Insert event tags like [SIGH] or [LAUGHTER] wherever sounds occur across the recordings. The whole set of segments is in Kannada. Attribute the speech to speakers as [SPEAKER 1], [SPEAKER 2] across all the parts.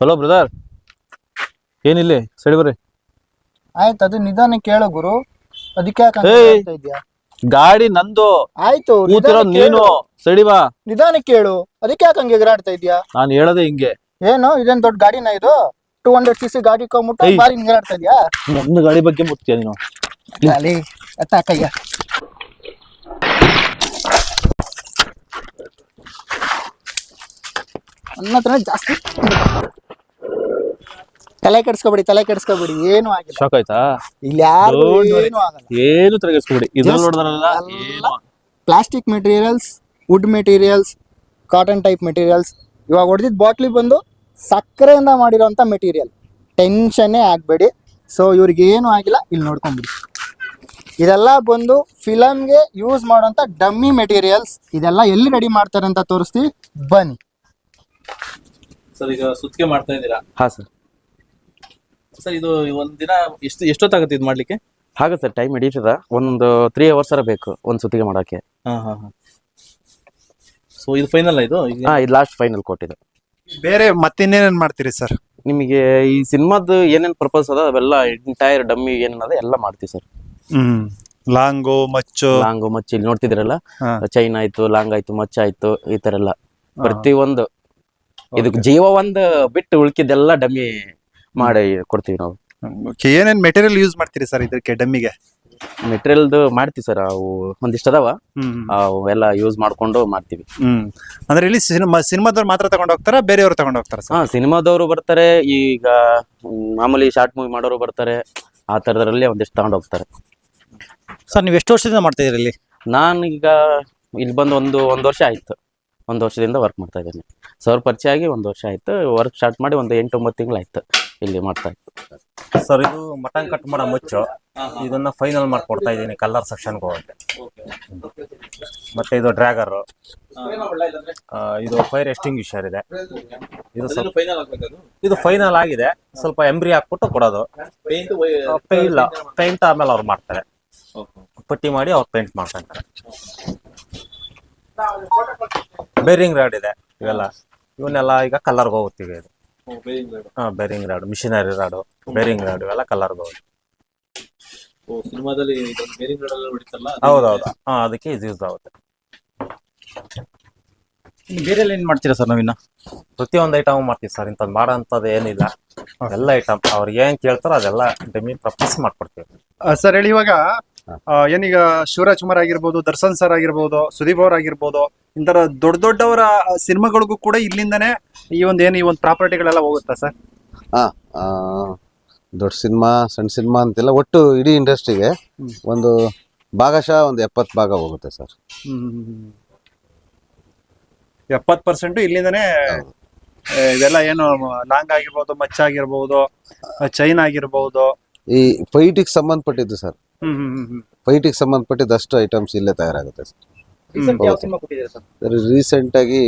[SPEAKER 1] ಹಲೋ ಬ್ರದರ್ ಏನಿಲ್ಲಿ ಸರಿ ಬರ್ರಿ.
[SPEAKER 2] ಆಯ್ತು ಅದು ನಿಧಾನ ಕೇಳು ಗುರು. ಅದಕ್ಕೆ ಯಾಕೆ ಹಂಗೆ
[SPEAKER 1] ಏಯ್.
[SPEAKER 2] ಹೇಳ್ತಾ ಇದ್ಯಾ
[SPEAKER 1] ಗಾಡಿ ನಂದು.
[SPEAKER 2] ಆಯ್ತು
[SPEAKER 1] ಕೂತಿರೋ
[SPEAKER 2] ನಿಧಾನ
[SPEAKER 1] ನೀನು
[SPEAKER 2] ಕೇಳು.
[SPEAKER 1] ಸೈಡಿ ಬಾ.
[SPEAKER 2] ನಿಧಾನ ಕೇಳು. ಅದಕ್ಕೆ ಯಾಕೆ ಹಂಗೆ ಎಗರಾಡ್ತಾ ಇದ್ಯಾ
[SPEAKER 1] ನಾನು ಹೇಳೋದೇ ಹಿಂಗೆ.
[SPEAKER 2] ಏನು? ಇದೇನ್ ದೊಡ್ಡ ಗಾಡಿನ ಇದು? ಟೂ ಹಂಡ್ರೆಡ್ ಸಿ ಸಿ ಗಾಡಿ ಕೊಂಬಿಟ್ಟು
[SPEAKER 1] ಏಯ್.
[SPEAKER 2] ಬಾರಿ ಎಗರಾಡ್ತಾ ಇದ್ಯಾ
[SPEAKER 1] ನನ್ನ ಗಾಡಿ ಬಗ್ಗೆ ಮುತ್ತೀಯ ನೀನು?
[SPEAKER 2] ಅಲ್ಲಿ ಅತ್ತಾಕಯ್ಯ. ನನ್ನ ಹತ್ರ ಜಾಸ್ತಿ ತಲೆ ಕೆಡ್ಸ್ಕೊಬೇಡಿ ತಲೆ ಕೆಡ್ಸ್ಕೊಬೇಡಿ ಏನು ಆಗಿಲ್ಲ.
[SPEAKER 1] ಶಾಕ್ ಆಯ್ತಾ?
[SPEAKER 2] ಇಲ್ಲಿ ಯಾರು
[SPEAKER 1] Don't worry.
[SPEAKER 2] ಏನು ಆಗಲ್ಲ.
[SPEAKER 1] ಏನು ತರಗಿಸ್ಕೊಬೇಡಿ ಇದ್ರಲ್ಲಿ ನೋಡಿದ್ರಲ್ಲ
[SPEAKER 2] plastic materials wood materials cotton type materials ಇವಾಗ ಹೊಡೆದಿದ್ ಬಾಟ್ಲಿ ಬಂದು ಸಕ್ಕರೆಯಿಂದ ಮಾಡಿರೋಂಥ ಮೆಟೀರಿಯಲ್ ಟೆನ್ಷನ್ನೇ ಆಗಬೇಡಿ. ಸೊ ಇವ್ರಿಗೆ ಏನು ಆಗಿಲ್ಲ ಇಲ್ಲಿ ನೋಡ್ಕೊಂಬಿಡಿ. ಇದೆಲ್ಲ ಬಂದು ಫಿಲಮ್ಗೆ ಯೂಸ್ ಮಾಡೋಂಥ ಡಮ್ಮಿ ಮೆಟೀರಿಯಲ್ಸ್ ಇದೆಲ್ಲ ಎಲ್ಲಿ ರೆಡಿ ಮಾಡ್ತಾರೆ ಅಂತ ತೋರಿಸ್ತೀವಿ. ಬನ್ನಿ.
[SPEAKER 1] ಸರ್ ಈಗ ಸುತ್ತಿಗೆ ಮಾಡ್ತಾ ಇದ್ದೀರಾ?
[SPEAKER 3] ಹಾ ಸರ್.
[SPEAKER 1] ಸರ್ ಇದು ಒಂದಿನ ದಿನ ಎಷ್ಟು ಎಷ್ಟೊತ್ತಾಗುತ್ತೆ ಇದು ಮಾಡ್ಲಿಕ್ಕೆ?
[SPEAKER 3] ಹಾಗೆ ಸರ್ ಟೈಮ್ ಹಿಡಿತದ. ಒಂದು ತ್ರೀ ಅವರ್ಸ್ ಬೇಕು ಒಂದು ಸುತ್ತಿಗೆ ಮಾಡೋಕ್ಕೆ
[SPEAKER 1] ಹಾ ಹಾ ಹಾ. ಸೊ ಇದು ಫೈನಲ್ ಇದು? ಈಗ
[SPEAKER 3] ಹಾಂ ಇದು ಲಾಸ್ಟ್ ಫೈನಲ್ ಕೊಟ್ಟಿದೆ
[SPEAKER 4] ಬೇರೆ ಮತ್ತಿನ್ನೇನೇನ್ ಮಾಡ್ತೀರಿ ಸರ್?
[SPEAKER 3] ನಿಮಗೆ ಈ ಸಿನಿಮಾದ ಏನೇನು ಪರ್ಪಸ್ ಅದ ಅವೆಲ್ಲ ಎಂಟೈರ್ ಡಮ್ಮಿ ಏನದ ಎಲ್ಲ ಮಾಡ್ತೀವಿ ಸರ್.
[SPEAKER 4] ಹ್ಮ್. ಲಾಂಗು ಮಚ್ಚು.
[SPEAKER 3] ಲಾಂಗು ಮಚ್ಚಿ ಇಲ್ಲಿ ನೋಡ್ತಿದ್ರಲ್ಲ
[SPEAKER 4] ಹಾ.
[SPEAKER 3] ಚೈನ್ ಆಯ್ತು ಲಾಂಗ್ ಆಯ್ತು ಮಚ್ಚ ಆಯ್ತು ಈ ತರ ಎಲ್ಲ. ಪ್ರತಿ ಒಂದು ಇದಕ್ಕೆ ಜೀವ ಒಂದು ಬಿಟ್ಟು ಉಳ್ಕಿದ್ದೆಲ್ಲ ಡಮ್ಮಿ ಮಾಡಿ ಕೊಡ್ತೀವಿ ನಾವು.
[SPEAKER 4] ಏನೇನ್ ಮೆಟೀರಿಯಲ್ ಯೂಸ್ ಮಾಡ್ತೀರಿ ಸರ್ ಇದಕ್ಕೆ ಡಮ್ಮಿಗೆ?
[SPEAKER 3] ಮೆಟೀರಿಯಲ್ದು ಮಾಡ್ತೀವಿ ಸರ್ ಅವು ಒಂದಿಷ್ಟು ಅದಾವ.
[SPEAKER 4] ಅವು
[SPEAKER 3] ಅವೆಲ್ಲ ಯೂಸ್ ಮಾಡ್ಕೊಂಡು ಮಾಡ್ತೀವಿ.
[SPEAKER 4] ಹ್ಮ್. ಅಂದ್ರೆ ಇಲ್ಲಿ ಸಿನಿಮಾ ಸಿನಿಮಾದವ್ರು ಮಾತ್ರ ತಗೊಂಡ್ ಹೋಗ್ತಾರ ಬೇರೆಯವ್ರು ತಗೊಂಡ್ ಹೋಗ್ತಾರ ಸರ್
[SPEAKER 3] ಹಾ ಸಿನಿಮಾದವರು ಬರ್ತಾರೆ ಈಗ ಮ್, ಮಾಮೂಲಿ ಶಾರ್ಟ್ ಮೂವಿ ಮಾಡೋರು ಬರ್ತಾರೆ ಆ ಥರದ್ರಲ್ಲಿ ಒಂದಿಷ್ಟು ತಗೊಂಡು ಹೋಗ್ತಾರೆ.
[SPEAKER 5] ಸರ್ ನೀವು ಎಷ್ಟು ವರ್ಷದಿಂದ ಮಾಡ್ತಾ ಇದೀರಿ ಇಲ್ಲಿ?
[SPEAKER 3] ನಾನು ಈಗ ಇಲ್ಲಿ ಬಂದು ಒಂದು ಒಂದು ವರ್ಷ ಆಯ್ತು. ಒಂದು ವರ್ಷದಿಂದ ವರ್ಕ್ ಮಾಡ್ತಾ ಇದ್ದೀನಿ. ಸರ್ ಪರಿಚಯ ಆಗಿ ಒಂದು ವರ್ಷ ಆಯ್ತು. ವರ್ಕ್ ಸ್ಟಾರ್ಟ್ ಮಾಡಿ ಒಂದು ಎಂಟು ಒಂಬತ್ತು ತಿಂಗಳು ಆಯ್ತು ಇಲ್ಲಿ ಮಾಡ್ತಾ ಇತ್ತು
[SPEAKER 5] ಸರ್ ಇದು ಮಟನ್ ಕಟ್ ಮಾಡೋ ಮುಚ್ಚು. ಇದನ್ನ ಫೈನಲ್ ಮಾಡ್ಕೊಡ್ತಾ ಇದ್ದೀನಿ ಕಲರ್ ಸೆಕ್ಷನ್ಗೆ ಹೋಗಕ್ಕೆ. ಮತ್ತೆ ಇದು ಡ್ರ್ಯಾಗರ್ ಇದು ಫೈರ್ ಎಸ್ಟಿಂಗ್ವಿಷರ್ ಇದೆ. ಇದು ಸ್ವಲ್ಪ ಇದು ಫೈನಲ್ ಆಗಿದೆ. ಸ್ವಲ್ಪ ಎಂಬ್ರಿ ಹಾಕ್ಬಿಟ್ಟು ಕೊಡೋದು.
[SPEAKER 1] ಪೇಂಟ್
[SPEAKER 5] ಇಲ್ಲ. ಪೇಂಟ್ ಆಮೇಲೆ ಅವ್ರು ಮಾಡ್ತಾರೆ. ಪಟ್ಟಿ ಮಾಡಿ ಅವ್ರು ಪೇಂಟ್ ಮಾಡ್ಕೊಂತಾರೆ ಬೇರಿಂಗ್ ರಾಡ್ ಇದೆ ಇವೆಲ್ಲ. ಇವನ್ನೆಲ್ಲ ಈಗ ಕಲರ್ ಹೋಗುತ್ತೀವಿ ಇದು. ಹಾ bearing rod machinery rod bearing rod ಇವೆಲ್ಲ ಕಲರ್ ಹೋಗುತ್ತೆ.
[SPEAKER 1] ಸಿನಿಮಾದಲ್ಲಿ ಬೇರಿಂಗ್ ರೋಡ್ ಎಲ್ಲ ಹೊಡಿತಲ್ಲ?
[SPEAKER 5] ಹೌದೌದು. ಹಾ ಅದಕ್ಕೆ ಇದು ಯೂಸ್ ಆಗುತ್ತೆ.
[SPEAKER 6] ಬೇರೆ ಏನ್ ಮಾಡ್ತೀರಾ ಸರ್ ನಾವಿನ್ನ?
[SPEAKER 5] ಪ್ರತಿಯೊಂದು ಐಟಮ್ ಮಾಡ್ತೀವಿ ಸರ್. ಇಂಥದ್ದು ಮಾಡೋ ಅಂಥದ್ದು ಏನಿಲ್ಲ ಎಲ್ಲ ಐಟಮ್ ಅವ್ರಿಗೆ ಏನ್ ಕೇಳ್ತಾರೋ ಅದೆಲ್ಲ ಡೆಮಿ ಪ್ರಪೋಸ್ ಮಾಡ್ಕೊಡ್ತೀವಿ.
[SPEAKER 4] ಸರ್ ಹೇಳಿ ಇವಾಗ ಏನೀಗ ಶಿವರಾಜ್ ಕುಮಾರ್ ಆಗಿರ್ಬೋದು ದರ್ಶನ್ ಸರ್ ಆಗಿರ್ಬೋದು ಸುದೀಪ್ ಅವ್ರ ಆಗಿರ್ಬೋದು ಇಂತರ ದೊಡ್ಡ ದೊಡ್ಡವರ ಸಿನಿಮಾಗಳಿಗೂ ಕೂಡ ಇಲ್ಲಿಂದನೇ ಈ ಒಂದು ಏನು ಈ ಒಂದು ಪ್ರಾಪರ್ಟಿಗಳೆಲ್ಲ ಹೋಗುತ್ತಾ ಸರ್?
[SPEAKER 7] ಹಾ ದೊಡ್ಡ ಸಿನಿಮಾ ಸಣ್ಣ ಸಿನಿಮಾ ಅಂತಿಲ್ಲ ಒಟ್ಟು ಇಡೀ ಇಂಡಸ್ಟ್ರಿಗೆ ಒಂದು ಭಾಗಶಃ ಒಂದು ಎಪ್ಪತ್ತು ಭಾಗ ಹೋಗುತ್ತೆ ಸರ್.
[SPEAKER 4] ಎಪ್ಪತ್ ಪರ್ಸೆಂಟ್ ಇಲ್ಲಿಂದನೇ ಇದೆಲ್ಲ ಏನು ಲಾಂಗ್ ಆಗಿರ್ಬೋದು ಮಚ್ಚ ಆಗಿರ್ಬೋದು ಚೈನ್ ಆಗಿರ್ಬೋದು
[SPEAKER 7] ಈ ಫೈಟಿಗೆ ಸಂಬಂಧಪಟ್ಟಿದ್ದು ಸರ್. ಫೈಟಿಗೆ ಸಂಬಂಧಪಟ್ಟಿದ್ದು ಅಷ್ಟು ಐಟಮ್ಸ್ ಇಲ್ಲೇ ತಯಾರಾಗುತ್ತೆ ಸರ್.
[SPEAKER 6] ಯಾವ ಸಿನಿಮಾ ಕೊಟ್ಟಿದ್ದೀರಾ ಸರ್?
[SPEAKER 7] ರೀಸೆಂಟ್ ಆಗಿ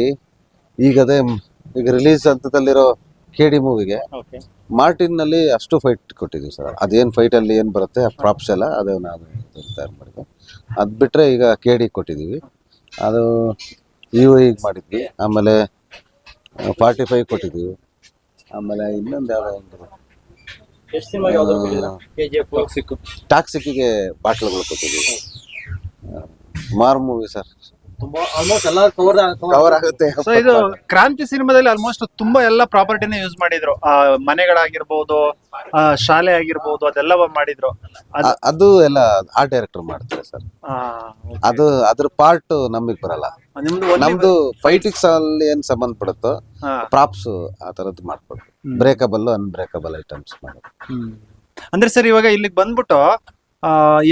[SPEAKER 7] ಈಗ ಅದೇ ಈಗ ರಿಲೀಸ್ ಹಂತದಲ್ಲಿರೋ ಕೆ ಡಿ ಮೂವಿಗೆ
[SPEAKER 4] ಓಕೆ.
[SPEAKER 7] ಮಾರ್ಟಿನ್ನಲ್ಲಿ ಅಷ್ಟು ಫೈಟ್ ಕೊಟ್ಟಿದ್ದೀವಿ ಸರ್. ಅದೇನ್ ಫೈಟ್ ಅಲ್ಲಿ ಏನು ಬರುತ್ತೆ ಪ್ರಾಪ್ಸ್ ಎಲ್ಲ ಅದೇ ನಾವು ತಯಾರು ಮಾಡಿದ್ವಿ ಅದು ಬಿಟ್ಟರೆ ಈಗ ಕೆ ಡಿ ಕೊಟ್ಟಿದ್ದೀವಿ. ಅದು ಯು ಈಗ ಮಾಡಿದ್ವಿ. ಆಮೇಲೆ ಫಾರ್ಟಿ ಫೈವ್ ಕೊಟ್ಟಿದ್ದೀವಿ. ಆಮೇಲೆ ಇನ್ನೊಂದು ಯಾವ್ದು
[SPEAKER 6] ಎಷ್ಟು ಸಿನಿಮಾ ಯಾವ್ದು ಕೊಟ್ಟಿದ್ದೀರಾ ಕೆ ಜಿ ಎಫ್
[SPEAKER 7] ಟಾಕ್ಸಿಕ್ಕಿಗೆ ಬಾಟ್ಲುಗಳು ಕೊಟ್ಟಿದ್ದೀವಿ. ಮಾರು ಮೂವಿ ಸರ್.
[SPEAKER 6] ತುಂಬಾ ಆಲ್ಮೋಸ್ಟ್ ಎಲ್ಲ ಕವರ್
[SPEAKER 7] ಕವರ್ ಆಗುತ್ತೆ.
[SPEAKER 4] ಸೊ ಇದು ಕ್ರಾಂತಿ ಸಿನಿಮಾದಲ್ಲಿ ಆಲ್ಮೋಸ್ಟ್ ತುಂಬಾ ಎಲ್ಲ ಪ್ರಾಪರ್ಟಿನ ಯೂಸ್ ಮಾಡಿದ್ರು. ಆ ಮನೆಗಳಾಗಿರ್ಬೋದು ಆ ಶಾಲೆ ಆಗಿರ್ಬೋದು ಅದೆಲ್ಲ ಮಾಡಿದ್ರು. ಅದ್-
[SPEAKER 7] ಅ- ಅದು ಎಲ್ಲ ಆರ್ಟ್ ಡೈರೆಕ್ಟರ್ ಮಾಡ್ತಾರೆ ಸರ್.
[SPEAKER 4] ಆ, okay.
[SPEAKER 7] ಅದು ಅದ್ರ ಪಾರ್ಟ್ ನಮಗ್ ಬರಲ್ಲ.
[SPEAKER 4] ನಿಮ್ದು
[SPEAKER 7] ನಮ್ದು ಫೈಟಿಕ್ಸ್ ಅಲ್ಲಿ ಏನ್ ಸಂಬಂಧಪಡುತ್ತೋ
[SPEAKER 4] ಹಾ.
[SPEAKER 7] ಪ್ರಾಪ್ಸ್ ಆ ತರದ್ ಮಾಡ್ಕೊಡ್ತೀವಿ. ಬ್ರೇಕಬಲ್ ಅನ್ಬ್ರೇಕಬಲ್ ಐಟಮ್ಸ್ ಮಾಡೋದು.
[SPEAKER 4] ಅಂದ್ರೆ ಸರ್ ಇವಾಗ ಇಲ್ಲಿಗೆ ಬಂದ್ಬಿಟ್ಟು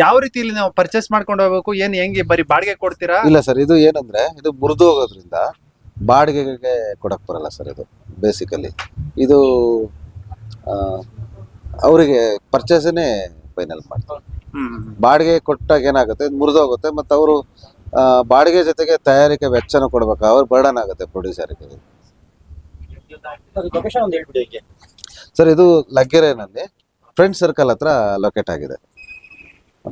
[SPEAKER 4] ಯಾವ ರೀತಿ ಇಲ್ಲಿ ನಾವು ಪರ್ಚೇಸ್ ಮಾಡ್ಕೊಂಡು ಹೋಗ್ಬೇಕು? ಏನ್ ಹೆಂಗೆ? ಬರೀ ಬಾಡಿಗೆ ಕೊಡ್ತೀರಾ?
[SPEAKER 7] ಇಲ್ಲ ಸರ್ ಇದು ಏನಂದ್ರೆ ಇದು ಮುರಿದು ಹೋಗೋದ್ರಿಂದ ಬಾಡಿಗೆಗೆ ಕೊಡಕ್ ಬರಲ್ಲ ಸರ್ ಇದು ಬೇಸಿಕಲಿ ಇದು ಅವರಿಗೆ ಪರ್ಚೇಸನೇ ಫೈನಲ್ ಮಾಡ್ತಾರೆ. ಬಾಡಿಗೆ ಕೊಟ್ಟಾಗ ಏನಾಗುತ್ತೆ? ಮುರಿದು ಹೋಗುತ್ತೆ ಮತ್ತೆ ಅವರು ಬಾಡಿಗೆ ಜೊತೆಗೆ ತಯಾರಿಕೆ ವೆಚ್ಚನ ಕೊಡ್ಬೇಕು. ಅವ್ರ ಬರ್ಡನ್ ಆಗುತ್ತೆ ಪ್ರೊಡ್ಯೂಸರ್ಗೆ
[SPEAKER 6] ಲೊಕೇಶನ್ ಒಂದು ಹೇಳ್ಬಿಡಿ ಹೀಗೆ.
[SPEAKER 7] ಸರ್ ಇದು ಲಗ್ಗೆರೆನಲ್ಲಿ ಫ್ರೆಂಡ್ ಸರ್ಕಲ್ ಹತ್ರ ಲೊಕೇಟ್ ಆಗಿದೆ.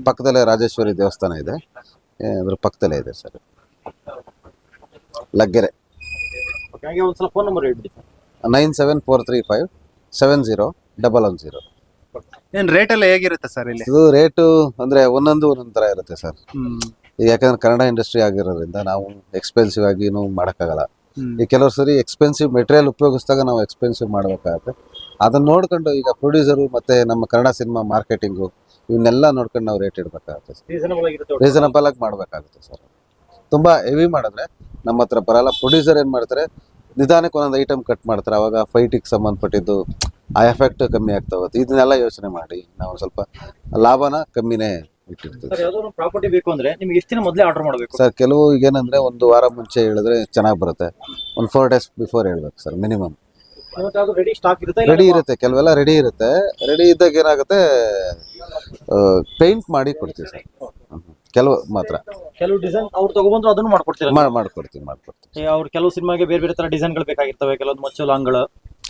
[SPEAKER 7] ಪಕ್ಕದಲ್ಲೇ ರಾಜೇಶ್ವರಿ ದೇವಸ್ಥಾನ ಇದೆ. ಅದ್ರ ಪಕ್ಕದಲ್ಲೇ ಇದೆ sir. Laggere. Nine seven four three five seven zero double one zero.
[SPEAKER 4] ಏನ್ ರೇಟ್ ಎಲ್ಲ ಹೇಗಿರುತ್ತೆ ಸರ್ ಇಲ್ಲಿ?
[SPEAKER 7] ಇದು ರೇಟು ಅಂದರೆ ಒಂದೊಂದು ಒಂದೊಂದು ಥರ ಇರುತ್ತೆ ಸರ್ ಈಗ ಯಾಕಂದ್ರೆ ಕನ್ನಡ ಇಂಡಸ್ಟ್ರಿ ಆಗಿರೋದ್ರಿಂದ ನಾವು ಎಕ್ಸ್ಪೆನ್ಸಿವ್ ಆಗಿನೂ ಮಾಡೋಕ್ಕಾಗಲ್ಲ. ಈ ಕೆಲವು ಸರಿ ಎಕ್ಸ್ಪೆನ್ಸಿವ್ ಮೆಟೀರಿಯಲ್ ಉಪಯೋಗಿಸಿದಾಗ ನಾವು ಎಕ್ಸ್ಪೆನ್ಸಿವ್ ಮಾಡಬೇಕಾಗತ್ತೆ. ಅದನ್ನ ನೋಡ್ಕೊಂಡು ಈಗ ಪ್ರೊಡ್ಯೂಸರು ಮತ್ತೆ ನಮ್ಮ ಕನ್ನಡ ಸಿನಿಮಾ ಮಾರ್ಕೆಟಿಂಗು ಇವನ್ನೆಲ್ಲ ನೋಡ್ಕೊಂಡು ನಾವು ರೇಟ್ ಇಡಬೇಕಾಗುತ್ತೆ
[SPEAKER 6] ರೀಸನಬಲ್
[SPEAKER 7] ಆಗಿ ಮಾಡಬೇಕಾಗುತ್ತೆ ಸರ್. ತುಂಬ ಹೆವಿ ಮಾಡಿದ್ರೆ ನಮ್ಮ ಹತ್ರ ಬರಲ್ಲ. ಪ್ರೊಡ್ಯೂಸರ್ ಏನು ಮಾಡ್ತಾರೆ ನಿಧಾನಕ್ಕೆ ಒಂದೊಂದು ಐಟಮ್ ಕಟ್ ಮಾಡ್ತಾರೆ. ಅವಾಗ ಫೈಟಿಗೆ ಸಂಬಂಧಪಟ್ಟಿದ್ದು ಆ ಎಫೆಕ್ಟ್ ಕಮ್ಮಿ ಆಗ್ತಾ ಹೋಗುತ್ತೆ. ಇದನ್ನೆಲ್ಲ ಯೋಚನೆ ಮಾಡಿ ನಾವು ಸ್ವಲ್ಪ ಲಾಭನ ಕಮ್ಮಿನೇ
[SPEAKER 6] ಪ್ರಾಪರ್ಟಿ ಬೇಕು ಅಂದ್ರೆ ನಿಮ್ಗೆ ಎಷ್ಟು ದಿನ ಮೊದಲೇ ಆರ್ಡರ್ ಮಾಡಬೇಕು.
[SPEAKER 7] ಸರ್ ಕೆಲವು ಈಗೇನಂದ್ರೆ ಒಂದು ವಾರ ಮುಂಚೆ ಹೇಳಿದ್ರೆ ಚೆನ್ನಾಗಿ ಬರುತ್ತೆ. ಒಂದು ಫೋರ್ ಡೇಸ್ ಬಿಫೋರ್ ಹೇಳ್ಬೇಕು ಸರ್ ಮಿನಿಮಮ್
[SPEAKER 6] ರೆಡಿ ಸ್ಟಾಕ್ ಇರುತ್ತೆ
[SPEAKER 7] ರೆಡಿ ಇರುತ್ತೆ ಕೆಲವೆಲ್ಲ ರೆಡಿ ಇರುತ್ತೆ. ರೆಡಿ ಇದ್ದಾಗ ಏನಾಗುತ್ತೆ ಪೇಂಟ್ ಮಾಡಿ ಕೊಡ್ತೀವಿ ಸರ್. ಕೆಲವು ಮಾತ್ರ.
[SPEAKER 6] ಕೆಲವು ಡಿಸೈನ್ ಅವ್ರು ತಗೊಬಂದ್ರು ಅದನ್ನು ಮಾಡ್ಕೊಡ್ತೀರಾ?
[SPEAKER 7] ಮಾಡ್ಕೊಡ್ತೀವಿ ಮಾಡ್ಕೊಡ್ತೀವಿ.
[SPEAKER 6] ಈಗ ಅವ್ರು ಕೆಲವು ಸಿನಿಮಾಗೆ ಬೇರೆ ಬೇರೆ ತರ ಡಿಸೈನ್ಗಳು ಬೇಕಾಗಿರ್ತವೆ ಕೆಲವೊಂದು ಮಚ್ಚು ಲಾಂಗ್ಗಳು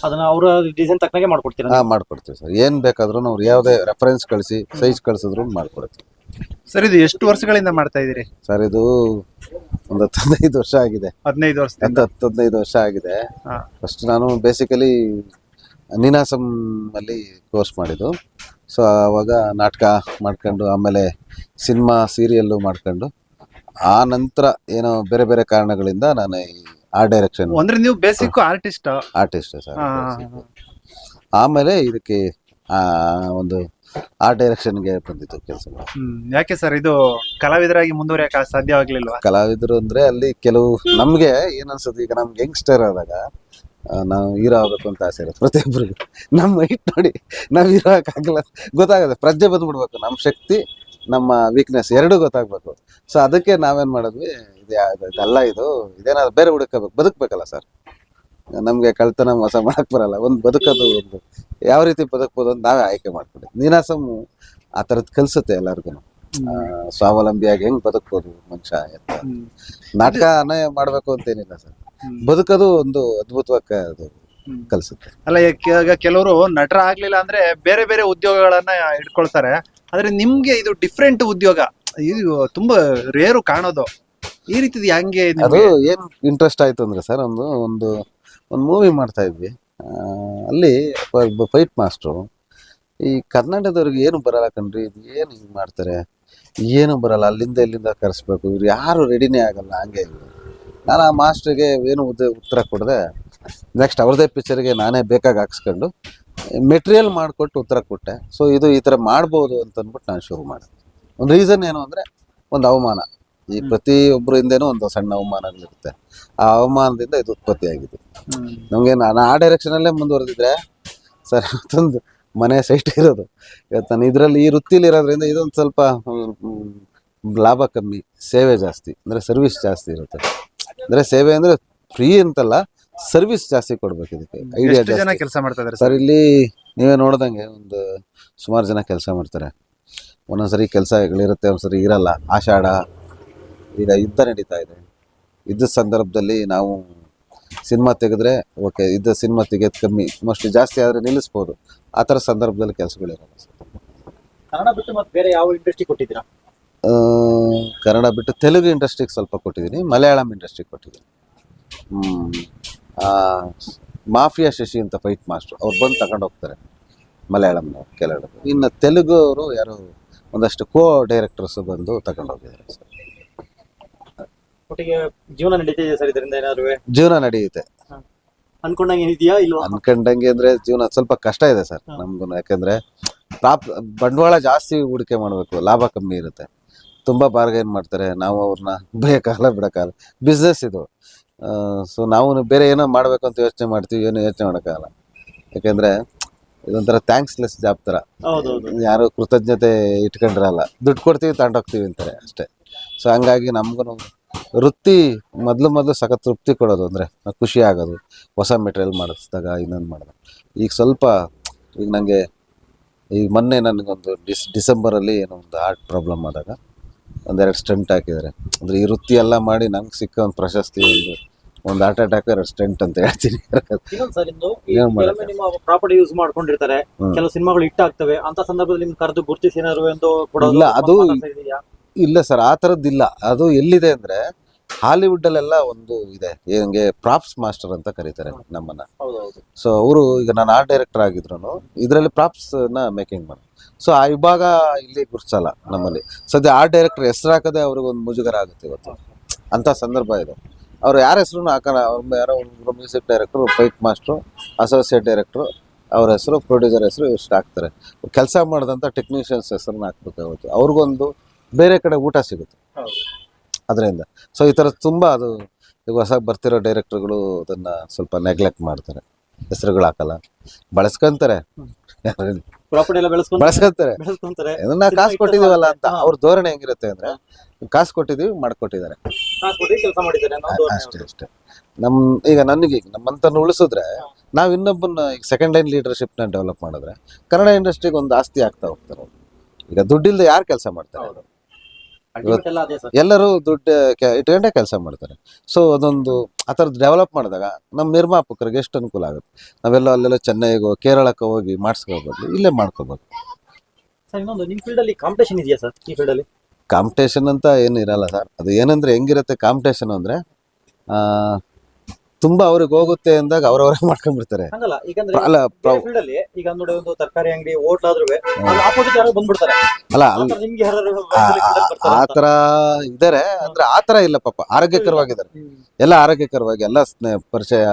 [SPEAKER 6] ಅದನ್ನ ಅವರ ಡಿಸೈನ್ ತಕ್ಕನಾಗೆ ಮಾಡ್ಕೊಡ್ತೀರಾ?
[SPEAKER 7] ಮಾಡ್ಕೊಡ್ತೀವಿ ಸರ್. ಏನ್ ಬೇಕಾದ್ರೂ ಅವ್ರು ಯಾವುದೇ ರೆಫರೆನ್ಸ್ ಕಳಿಸಿ ಸೈಜ್ ಕಳ್ಸಿದ್ರು ಮಾಡ್ಕೊಡ್ತೀವಿ.
[SPEAKER 4] ಸರ್ ಇದು ಎಷ್ಟು ವರ್ಷಗಳಿಂದ ಮಾಡ್ತಾ ಇದ್ದೀರಿ?
[SPEAKER 7] ಸರ್ ಇದು ಒಂದು ಹತ್ತೊಂದೈದು ವರ್ಷ ಆಗಿದೆ.
[SPEAKER 4] ಹದಿನೈದು ವರ್ಷ
[SPEAKER 7] ಹತ್ತು ಹತ್ತು ಹದಿನೈದು ವರ್ಷ ಆಗಿದೆ.
[SPEAKER 4] ಹಾ.
[SPEAKER 7] ಫಸ್ಟ್ ನಾನು ಬೇಸಿಕಲಿ ನೀನಾಸಂ ಅಲ್ಲಿ ಕೋರ್ಸ್ ಮಾಡಿದ್ದು. ಸೊ ಆವಾಗ ನಾಟಕ ಮಾಡ್ಕೊಂಡು ಆಮೇಲೆ ಸಿನಿಮಾ ಸೀರಿಯಲ್ಲು ಮಾಡ್ಕೊಂಡು ಆ ನಂತರ ಏನೋ ಬೇರೆ ಬೇರೆ ಕಾರಣಗಳಿಂದ ನಾನು ಈ ಆರ್ಟ್ ಡೈರೆಕ್ಷನ್
[SPEAKER 4] ಅಂದ್ರೆ ನೀವು ಬೇಸಿಕ್ ಆರ್ಟಿಸ್ಟ್
[SPEAKER 7] ಆರ್ಟಿಸ್ಟ್ ಸರ್ ಆಮೇಲೆ ಇದಕ್ಕೆ ಆ, ಒಂದು ಆರ್ಟ್ ಡೈರೆಕ್ಷನ್ಗೆ ಬಂದಿತ್ತು ಕೆಲಸ
[SPEAKER 4] ಹ್ಮ್ ಯಾಕೆ ಸರ್ ಇದು ಕಲಾವಿದರಾಗಿ ಮುಂದುವರಿಯಕ್ಕೆ ಸಾಧ್ಯವಾಗ್ಲಿಲ್ವಾ
[SPEAKER 7] ಕಲಾವಿದರು ಅಂದ್ರೆ ಅಲ್ಲಿ ಕೆಲವು ನಮ್ಗೆ ಏನ್ ಅನ್ಸುತ್ತೆ ಈಗ ನಮ್ಗೆ ಯಂಗ್ಸ್ಟರ್ ಆದಾಗ ಆ, ನಾವು ಹೀರೋ ಆಗ್ಬೇಕು ಅಂತ ಆಸೆ ಇರುತ್ತೆ ಪ್ರತಿಯೊಬ್ಬರಿಗೂ ನಮ್ಮ ಹೈಟ್ ನೋಡಿ ನಾವು ಹೀರೋ ಆಗಲ್ಲ ಗೊತ್ತಾಗುತ್ತೆ ಪ್ರಜ್ಞೆ ಬಂದ್ಬಿಡ್ಬೇಕು. ನಮ್ಮ ಶಕ್ತಿ ನಮ್ಮ ವೀಕ್ನೆಸ್ ಎರಡೂ ಗೊತ್ತಾಗ್ಬೇಕು. ಸೊ ಅದಕ್ಕೆ ನಾವೇನು ಮಾಡಿದ್ವಿ ಇದು ಯಾ- ಇದು- ಇದಲ್ಲ ಇದು ಇದೇನಾದ್ರು ಬೇರೆ ಹುಡುಕಬೇಕು ಬದುಕ್ಬೇಕಲ್ಲ ಸರ್ ನಮ್ಗೆ ಕಳ್ತನ ಮೋಸ ಮಾಡಕ್ ಬರಲ್ಲ. ಒಂದು ಬದುಕೋದು ಒಂದು ಯಾವ ರೀತಿ ಬದುಕ್ಬೋದು ಅಂತ ನಾವೇ ಆಯ್ಕೆ ಮಾಡ್ಕೊಂಡೆ ನೀನಾಸಂ ಆ ಥರದ್ದು ಕಲ್ಸುತ್ತೆ ಎಲ್ಲರಿಗೂ ಸ್ವಾವಲಂಬಿಯಾಗಿ ಹೆಂಗ್ ಬದುಕ್ಬೋದು ಮನುಷ್ಯ ಅಂತ.
[SPEAKER 4] ನಾಟಕ
[SPEAKER 7] ನಾಟಕನೇ ಮಾಡ್ಬೇಕು ಅಂತೇನಿಲ್ಲ ಸರ್. ಬದುಕೋದು ಒಂದು ಅದ್ಭುತವಾಗಿ ಅದು. ಕಲ್ಸುತ್ತೆ.
[SPEAKER 4] ಅಲ್ಲ ಈಗ ಕೆಲವರು ನಟರ ಆಗ್ಲಿಲ್ಲ ಅಂದ್ರೆ ಬೇರೆ ಬೇರೆ ಉದ್ಯೋಗಗಳನ್ನ ಇಟ್ಕೊಳ್ತಾರೆ. ಆದ್ರೆ ನಿಮ್ಗೆ ಇದು ಡಿಫ್ರೆಂಟ್ ಉದ್ಯೋಗ. ಇದು ತುಂಬಾ ರೇರು ಕಾಣೋದು. ಈ ರೀತಿ ಹೆಂಗೆ
[SPEAKER 7] ಅದು? ಏನ್ ಇಂಟ್ರೆಸ್ಟ್ ಆಯ್ತು ಅಂದ್ರೆ ಸರ್ ಒಂದು ಒಂದು ಒಂದು ಮೂವಿ ಮಾಡ್ತಾ ಇದ್ವಿ. ಅಲ್ಲಿ ಫೈಟ್ ಮಾಸ್ಟ್ರು ಈ ಕರ್ನಾಟಕದವ್ರಿಗೆ ಏನು ಬರಲ್ಲ ಕಣ್ರಿ, ಇದು ಏನು ಇದು ಮಾಡ್ತಾರೆ? ಏನು ಬರಲ್ಲ, ಅಲ್ಲಿಂದ ಇಲ್ಲಿಂದ ಕರೆಸ್ಬೇಕು, ಇವ್ರು ಯಾರು ರೆಡಿನೇ ಆಗಲ್ಲ, ಹಂಗೆ. ನಾನು ಆ ಮಾಸ್ಟ್ರಿಗೆ ಏನು ಉದ್ದ, ಉತ್ತರ ಕೊಡದೆ ನೆಕ್ಸ್ಟ್ ಅವ್ರದೇ ಪಿಕ್ಚರ್ಗೆ ನಾನೇ ಬೇಕಾಗಿ ಹಾಕ್ಸ್ಕೊಂಡು ಮೆಟೀರಿಯಲ್ ಮಾಡಿಕೊಟ್ಟು ಉತ್ತರ ಕೊಟ್ಟೆ. ಸೊ ಇದು ಈ ಥರ ಮಾಡ್ಬೋದು ಅಂತ ಅಂದ್ಬಿಟ್ಟು ನಾನು ಶುರು ಮಾಡಿದೆ. ಒಂದು ರೀಸನ್ ಏನು ಅಂದರೆ, ಒಂದು ಅವಮಾನ. ಈ ಪ್ರತಿಯೊಬ್ಬರ ಹಿಂದೆನೂ ಒಂದು ಸಣ್ಣ ಅವಮಾನಗಳಿರುತ್ತೆ. ಆ ಅವಮಾನದಿಂದ ಇದು ಉತ್ಪತ್ತಿ ಆಗಿದೆ. ನಮ್ಗೆ ನಾನು ಆ ಡೈರೆಕ್ಷನಲ್ಲೇ ಮುಂದುವರೆದಿದ್ರೆ ಸರ್ ಮತ್ತೊಂದು ಮನೆ ಸೈಟ್ ಇರೋದು. ಇವತ್ತು ನಾನು ಇದರಲ್ಲಿ ಈ ವೃತ್ತಿಲಿ ಇರೋದ್ರಿಂದ ಇದೊಂದು ಸ್ವಲ್ಪ ಲಾಭ ಕಮ್ಮಿ ಸೇವೆ ಜಾಸ್ತಿ ಅಂದರೆ ಸರ್ವಿಸ್ ಜಾಸ್ತಿ ಇರುತ್ತೆ. ಅಂದರೆ ಸೇವೆ ಅಂದರೆ ಫ್ರೀ ಅಂತಲ್ಲ ಸರ್ವಿಸ್ ಜಾಸ್ತಿ ಕೊಡ್ಬೇಕು ಇದಕ್ಕೆ ಐಡಿಯಾ
[SPEAKER 4] ಜನ ಕೆಲಸ ಮಾಡ್ತಾ ಇದಾರೆ
[SPEAKER 7] ಸರ್?
[SPEAKER 4] ಸರ್
[SPEAKER 7] ಇಲ್ಲಿ ನೀವೇ ನೋಡ್ದಂಗೆ ಒಂದು ಸುಮಾರು ಜನ ಕೆಲಸ ಮಾಡ್ತಾರೆ. ಒಂದೊಂದ್ಸರಿ ಕೆಲಸಗಳಿರುತ್ತೆ ಒಂದ್ಸರಿ ಇರಲ್ಲ. ಆಷಾಢ ಈಗ ಯುದ್ಧ ನಡೀತಾ ಇದೆ. ಇದ್ದ ಸಂದರ್ಭದಲ್ಲಿ ನಾವು ಸಿನಿಮಾ ತೆಗೆದ್ರೆ ಓಕೆ ಇದ್ದ ಸಿನಿಮಾ ತೆಗೆಯೋದು ಕಮ್ಮಿ ಮೋಸ್ಟ್ಲಿ ಜಾಸ್ತಿ ಆದರೆ ನಿಲ್ಲಿಸ್ಬೋದು. ಆ ಥರ ಸಂದರ್ಭದಲ್ಲಿ ಕೆಲಸಗಳಿರಲ್ಲ ಸರ್.
[SPEAKER 6] ಕನ್ನಡ ಬಿಟ್ಟು ಮತ್ತೆ ಬೇರೆ ಯಾವ ಇಂಡಸ್ಟ್ರಿ ಕೊಟ್ಟಿದ್ದೀರಾ?
[SPEAKER 7] ಆ, ಕನ್ನಡ ಬಿಟ್ಟು ತೆಲುಗು ಇಂಡಸ್ಟ್ರಿಗೆ ಸ್ವಲ್ಪ ಕೊಟ್ಟಿದ್ದೀನಿ ಮಲಯಾಳಂ ಇಂಡಸ್ಟ್ರಿಗೆ ಕೊಟ್ಟಿದ್ದೀನಿ. ಹ್ಮ್. ಆ, ಮಾಫಿಯಾ ಶಶಿ ಅಂತ ಫೈಟ್ ಮಾಸ್ಟರ್ ಅವ್ರು ಬಂದು ತಗೊಂಡು ಹೋಗ್ತಾರೆ ಮಲಯಾಳಂನವ್ರು ಕೆಲವರು ಇನ್ನು ತೆಲುಗು ಅವರು ಯಾರು ಒಂದಷ್ಟು ಕೋ ಡೈರೆಕ್ಟರ್ಸ್ ಬಂದು ತಗೊಂಡು ಹೋಗಿದ್ದಾರೆ ಸರ್.
[SPEAKER 6] ಜೀವನ ನಡೀತಿದೆ ಸರ್ ಇದರಿಂದ ಏನಾದ್ರು?
[SPEAKER 7] ಜೀವನ ನಡೆಯುತ್ತೆ.
[SPEAKER 6] ಅನ್ಕೊಂಡಂಗೆ ಇಲ್ವಾ?
[SPEAKER 7] ಅನ್ಕೊಂಡಂಗೆ ಅಂದ್ರೆ ಜೀವನ ಸ್ವಲ್ಪ ಕಷ್ಟ ಇದೆ ಸರ್
[SPEAKER 6] ನಮ್ದು
[SPEAKER 7] ನಮ್ಗೂ ಯಾಕಂದ್ರೆ ಪ್ರಾಪ್ ಬಂಡವಾಳ ಜಾಸ್ತಿ ಹೂಡಿಕೆ ಮಾಡಬೇಕು ಲಾಭ ಕಮ್ಮಿ ಇರುತ್ತೆ. ತುಂಬಾ ಬಾರ್ಗೇನ್ ಮಾಡ್ತಾರೆ. ನಾವು ಅವ್ರನ್ನ ಬೇಕಲ್ಲ ಬಿಡಕ್ಕಾಗಲ್ಲ. ಬಿಸ್ನೆಸ್ ಇದು. ಸೊ ನಾವು ಬೇರೆ ಏನೋ ಮಾಡ್ಬೇಕು ಅಂತ ಯೋಚನೆ ಮಾಡ್ತೀವಿ ಏನು ಯೋಚನೆ ಮಾಡೋಕ್ಕಾಗಲ್ಲ. ಯಾಕಂದ್ರೆ ಇದೊಂಥರ ಥ್ಯಾಂಕ್ಸ್ಲೆಸ್ ಜಾಬ್
[SPEAKER 6] ತರ.
[SPEAKER 7] ಯಾರು ಕೃತಜ್ಞತೆ ಇಟ್ಕೊಂಡಿರಲ್ಲ. ದುಡ್ಡು ಕೊಡ್ತೀವಿ ತಗೊಂಡೋಗ್ತೀವಿ ಅಂತಾರೆ ಅಷ್ಟೇ. ಸೊ ಹಂಗಾಗಿ ನಮ್ಗೂ ವೃತ್ತಿ ಮೊದಲು ಮೊದಲು ಸಖತ್ ತೃಪ್ತಿ ಕೊಡೋದು ಅಂದರೆ ಖುಷಿ ಆಗೋದು. ಹೊಸ ಮೆಟೀರಿಯಲ್ ಮಾಡಿಸಿದಾಗ ಇನ್ನೊಂದು ಮಾಡಿದಾಗ. ಈಗ ಸ್ವಲ್ಪ ಈಗ ನನಗೆ ಈಗ ಮೊನ್ನೆ ನನಗೊಂದು ಡಿಸ್ ಡಿಸೆಂಬರಲ್ಲಿ ಏನೋ ಒಂದು ಹಾರ್ಟ್ ಪ್ರಾಬ್ಲಮ್ ಆದಾಗ ಒಂದೆರಡು ಸ್ಟೆಂಟ್ ಹಾಕಿದ್ದಾರೆ. ಅಂದರೆ ಈ ವೃತ್ತಿ ಎಲ್ಲ ಮಾಡಿ ನಂಗೆ ಸಿಕ್ಕ ಒಂದು ಪ್ರಶಸ್ತಿ ಒಂದು ಒಂದು ಹಾರ್ಟ್ ಅಟ್ಯಾಕ್ ಎರಡು ಸ್ಟೆಂಟ್ ಅಂತ ಹೇಳ್ತೀನಿ.
[SPEAKER 6] ಪ್ರಾಪರ್ಟಿ ಯೂಸ್ ಮಾಡ್ಕೊಂಡಿರ್ತಾರೆ. ಕೆಲವು ಸಿನಿಮಾಗಳು ಹಿಟ್ ಆಗ್ತವೆ. ಅಂತ ಸಂದರ್ಭದಲ್ಲಿ ನಿಮ್ಗೆ ಕರೆದು ಗುರುತಿಸಿ ಏನಾದ್ರು ಒಂದು ಕೊಡೋದು
[SPEAKER 7] ಇಲ್ಲ, ಅದು- ಇಲ್ಲ ಸರ್ ಆ ಥರದ್ದಿಲ್ಲ ಅದು ಎಲ್ಲಿದೆ ಅಂದರೆ ಹಾಲಿವುಡ್ಡಲ್ಲೆಲ್ಲ ಒಂದು ಇದೆ. ಹೆಂಗೆ ಪ್ರಾಪ್ಸ್ ಮಾಸ್ಟರ್ ಅಂತ ಕರೀತಾರೆ ನಮ್ಮನ್ನ. ಸೊ ಅವರು ಈಗ ನಾನು ಆರ್ಟ್ ಡೈರೆಕ್ಟರ್ ಆಗಿದ್ರು ಇದರಲ್ಲಿ ಪ್ರಾಪ್ಸ್ನ ಮೇಕಿಂಗ್ ಮಾಡಿ. ಸೊ ಆ ವಿಭಾಗ ಇಲ್ಲಿ ಗುರ್ಸಲ್ಲ ನಮ್ಮಲ್ಲಿ. ಸದ್ಯ ಆರ್ಟ್ ಡೈರೆಕ್ಟರ್ ಹೆಸರು ಹಾಕದೆ ಅವ್ರಿಗೆ ಒಂದು ಮುಜುಗರ ಆಗುತ್ತೆ ಇವತ್ತು. ಅಂತ ಸಂದರ್ಭ ಇದೆ. ಅವ್ರು ಯಾರ ಹೆಸರು ಹಾಕಲ್ಲ. ಅವ್ರ ಯಾರೋ ಒಬ್ಬರು music director fight master associate director ಅವ್ರ ಹೆಸರು ಪ್ರೊಡ್ಯೂಸರ್ ಹೆಸರು ಇಷ್ಟು ಹಾಕ್ತಾರೆ. ಕೆಲಸ ಮಾಡಿದಂಥ ಟೆಕ್ನಿಷಿಯನ್ಸ್ ಹೆಸರನ್ನ ಹಾಕ್ಬೇಕಾಗುತ್ತೆ ಅವ್ರಿಗೊಂದು ಬೇರೆ ಕಡೆ ಊಟ ಸಿಗುತ್ತೆ. ಅದರಿಂದ. ಸೊ ಈ ಥರ ತುಂಬ ಅದು ಈಗ ಹೊಸ ಬರ್ತಿರೋ ಡೈರೆಕ್ಟರ್ಗಳು ಅದನ್ನ ಸ್ವಲ್ಪ ನೆಗ್ಲೆಕ್ಟ್ ಮಾಡ್ತಾರೆ. ಹೆಸರುಗಳು ಹಾಕಲ್ಲ. ಬಳಸ್ಕೊಂತಾರೆ.
[SPEAKER 6] ಪ್ರಾಪರ್ಟಿ ಎಲ್ಲ ಬೆಳೆಸ್ಕೊಂಡು
[SPEAKER 7] ಬಳಸ್ಕೊಂತಾರೆ. ಇದನ್ನ ಕಾಸು ಕೊಟ್ಟಿದೀವಲ್ಲ ಅಂತ ಅವ್ರ ಧೋರಣೆ ಹೆಂಗಿರುತ್ತೆ ಅಂದ್ರೆ ಕಾಸು ಕೊಟ್ಟಿದೀವಿ ಮಾಡ್ಕೊಟ್ಟಿದ್ದಾರೆ. ಅಷ್ಟೇ ಅಷ್ಟೇ. ನಮ್ ಈಗ ನನಗೆ ನಮ್ಮಂತನ ಉಳಿಸಿದ್ರೆ ನಾವು ಇನ್ನೊಬ್ಬನ ಈಗ ಸೆಕೆಂಡ್ ಲೈನ್ ಲೀಡರ್ಶಿಪ್ನ ನ ಡೆವಲಪ್ ಮಾಡಿದ್ರೆ ಕನ್ನಡ ಇಂಡಸ್ಟ್ರಿಗೆ ಒಂದು ಆಸ್ತಿ ಆಗ್ತಾ ಹೋಗ್ತಾರೆ ಅವ್ರು. ಈಗ ದುಡ್ಡಿಲ್ದೆ ಯಾರು ಕೆಲಸ ಮಾಡ್ತಾರೆ
[SPEAKER 6] Ultimate ಎಲ್ಲ ಅದೇ ಸರ್
[SPEAKER 7] ಎಲ್ಲರೂ ದುಡ್ಡು ಇಟ್ಕೊಂಡೆ ಕೆಲಸ ಮಾಡ್ತಾರೆ. ಸೊ ಅದೊಂದು ಆ ಥರದ್ದು ಡೆವಲಪ್ ಮಾಡಿದಾಗ ನಮ್ಮ ನಿರ್ಮಾಪಕರಿಗೆ ಎಷ್ಟು ಅನುಕೂಲ ಆಗುತ್ತೆ? ನಾವೆಲ್ಲ ಅಲ್ಲೆಲ್ಲ ಚೆನ್ನೈಗೆ ಕೇರಳಕ್ಕೆ ಹೋಗಿ ಮಾಡಿಸ್ಕೋಬೋದು ಇಲ್ಲೇ ಮಾಡ್ಕೋಬೋದು.
[SPEAKER 6] ಇನ್ನೊಂದು ಕಾಂಪಿಟೇಷನ್ ಇದೆಯಾ ಸರ್ ಈ ಫೀಲ್ಡ್ ಅಲ್ಲಿ?
[SPEAKER 7] ಕಾಂಪಿಟೇಷನ್ ಅಂತ ಏನು ಇರಲ್ಲ ಸರ್. ಅದು ಏನಂದ್ರೆ ಹೆಂಗಿರುತ್ತೆ ಕಾಂಪಿಟೇಷನ್ ಅಂದ್ರೆ ಆ, ತುಂಬಾ ಅವ್ರಿಗೆ ಹೋಗುತ್ತೆ ಅಂದಾಗ ಅವ್ರವರೇ [LAUGHS] ಮಾಡ್ಕೊಂಡ್ಬಿಡ್ತಾರೆ.
[SPEAKER 6] ಹಂಗಲ್ಲ ಈಗಂದ್ರೆ
[SPEAKER 7] ಅಲ್ಲ ಪ್ರ-
[SPEAKER 6] ಫೀಲ್ಡ್ ಅಲ್ಲಿ ಈಗ ನೋಡಿ ಒಂದು ತರಕಾರಿ ಅಂಗಡಿ ಹೋಟ್ಲ್ ಆದ್ರೂ ಆಪೋಸಿಟ್ ಯಾರೋ ಬಂದ್ಬಿಡ್ತಾರೆ.
[SPEAKER 7] ಅಲ್ಲ
[SPEAKER 6] ಆ
[SPEAKER 7] ಅಲ್ಲಿ
[SPEAKER 6] ಥರ ನಿಮ್ಗೆ ಯಾರು
[SPEAKER 7] ಆ ಥರ ಇದಾರೆ ಅಂದ್ರೆ ಆತರ ಇಲ್ಲ ಪಾಪ ಆರೋಗ್ಯಕರವಾಗಿದ್ದಾರೆ. ಎಲ್ಲ ಆರೋಗ್ಯಕರವಾಗಿ ಎಲ್ಲ ಸ್ನೇ- ಪರಿಚಯ